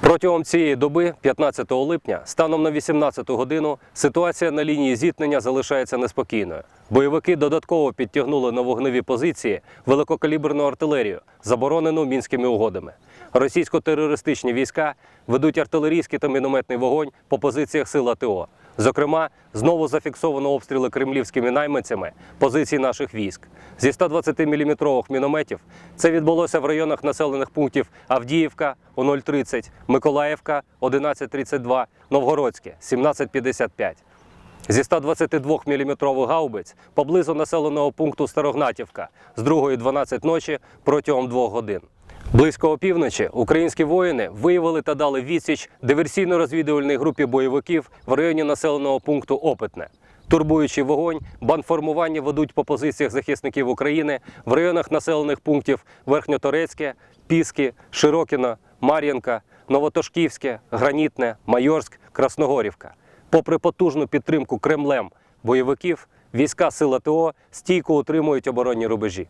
Протягом цієї доби, 15 липня, станом на 18 годину, ситуація на лінії зіткнення залишається неспокійною. Бойовики додатково підтягнули на вогневі позиції великокаліберну артилерію, заборонену мінськими угодами. Російсько-терористичні війська ведуть артилерійський та мінометний вогонь по позиціях сил АТО. Зокрема, знову зафіксовано обстріли кремлівськими найманцями позицій наших військ. Зі 120-мм мінометів це відбулося в районах населених пунктів Авдіївка о 0.30, Миколаївка 11.32, Новгородське 17.55. Зі 122-мм гаубиць поблизу населеного пункту Старогнатівка з 2.12 ночі протягом двох годин. Близько опівночі українські воїни виявили та дали відсіч диверсійно-розвідувальній групі бойовиків в районі населеного пункту Опитне. Турбуючий вогонь, банформування ведуть по позиціях захисників України в районах населених пунктів Верхньоторецьке, Піски, Широкіно, Мар'їнка, Новотошківське, Гранітне, Майорськ, Красногорівка. Попри потужну підтримку Кремлем бойовиків, війська сил АТО стійко утримують оборонні рубежі.